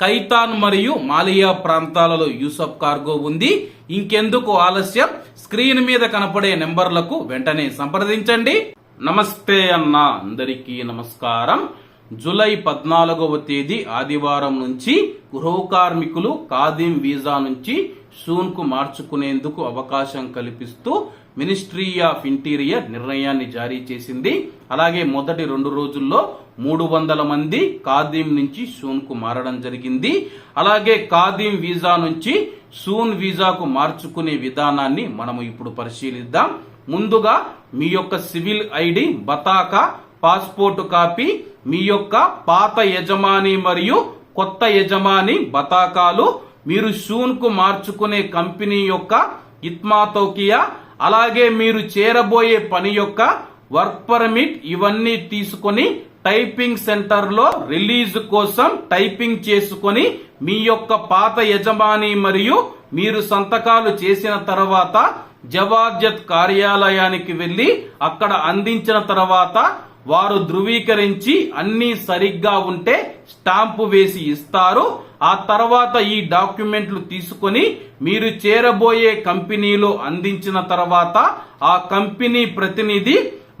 కైతాన్ మరియు మాలియా ప్రాంతాలలో యూసఫ్ కార్గో ఉంది. ఇంకెందుకు ఆలస్యం? స్క్రీన్ మీద కనపడే నెంబర్లకు వెంటనే సంప్రదించండి. నమస్తే అన్న అందరికీ నమస్కారం. జూలై పద్నాలుగవ తేదీ ఆదివారం నుంచి గృహ కార్మికులు కాదిం వీసా నుంచి షూన్కు మార్చుకునేందుకు అవకాశం కల్పిస్తూ మినిస్ట్రీ ఆఫ్ ఇంటీరియర్ నిర్ణయాన్ని జారీ చేసింది. అలాగే మొదటి రెండు రోజుల్లో మూడు వందల మంది ఖాదీం నుంచి సూన్కు మారడం జరిగింది. అలాగే ఖాదీం వీసా నుంచి షూన్ వీసాకు మార్చుకునే విధానాన్ని మనము ఇప్పుడు పరిశీలిద్దాం. ముందుగా మీ యొక్క సివిల్ ఐడి బతాకా పాస్పోర్ట్ కాపీ మీ యొక్క పాత యజమాని మరియు కొత్త యజమాని బతాకాలు మీరు షూన్కు మార్చుకునే కంపెనీ యొక్క ఇత్మాతోకియా అలాగే మీరు చేరబోయే పని యొక్క వర్క్ పర్మిట్ ఇవన్నీ తీసుకొని టైపింగ్ సెంటర్లో రిలీజ్ కోసం టైపింగ్ చేసుకొని మీ యొక్క పాత యజమాని మరియు మీరు సంతకాలు చేసిన తర్వాత జవాజత్ కార్యాలయానికి వెళ్ళి అక్కడ అందించిన తర్వాత వారు ధృవీకరించి అన్ని సరిగ్గా ఉంటే స్టాంపు వేసి ఇస్తారు. ఆ తర్వాత ఈ డాక్యుమెంట్లు తీసుకొని మీరు చేరబోయే కంపెనీలో అందించిన తర్వాత ఆ కంపెనీ ప్రతినిధి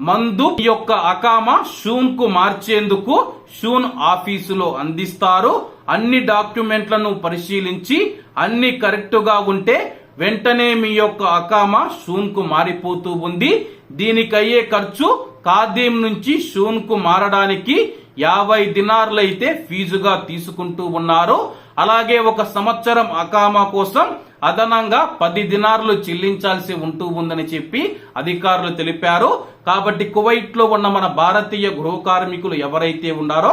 మందు యొక్క అకామ షూన్కు మార్చేందుకు షూన్ ఆఫీసులో అందిస్తారు. అన్ని డాక్యుమెంట్లను పరిశీలించి అన్ని కరెక్టుగా ఉంటే వెంటనే మీ యొక్క అకామ షూన్కు మారిపోతూ ఉంది. దీనికయ్యే ఖర్చు ఖాదీం నుంచి షూన్కు మారడానికి యాభై దినార్లైతే ఫీజుగా తీసుకుంటూ ఉన్నారు. అలాగే ఒక సంవత్సరం అకామా కోసం అదనంగా పది దినార్లు చెల్లించాల్సి ఉంటూ ఉందని చెప్పి అధికారులు తెలిపారు. కాబట్టి కువైట్లో ఉన్న మన భారతీయ గృహ కార్మికులు ఎవరైతే ఉన్నారో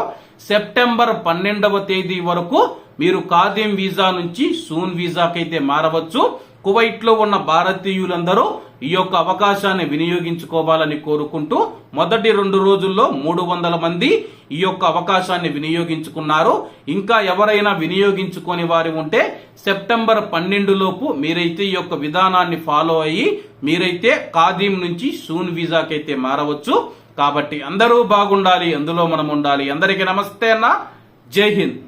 సెప్టెంబర్ పన్నెండవ తేదీ వరకు మీరు ఖాదీం వీసా నుంచి సూన్ వీసాకైతే మారవచ్చు. కువైట్లో ఉన్న భారతీయులందరూ ఈ యొక్క అవకాశాన్ని వినియోగించుకోవాలని కోరుకుంటూ మొదటి రెండు రోజుల్లో మూడు వందల మంది ఈ యొక్క అవకాశాన్ని వినియోగించుకున్నారు. ఇంకా ఎవరైనా వినియోగించుకొని వారి ఉంటే సెప్టెంబర్ పన్నెండు లోపు మీరైతే ఈ యొక్క విధానాన్ని ఫాలో అయ్యి మీరైతే ఖాదీం నుంచి సూన్ వీజాకైతే మారవచ్చు. కాబట్టి అందరూ బాగుండాలి అందులో మనం ఉండాలి. అందరికీ నమస్తే అన్న. జై హింద్.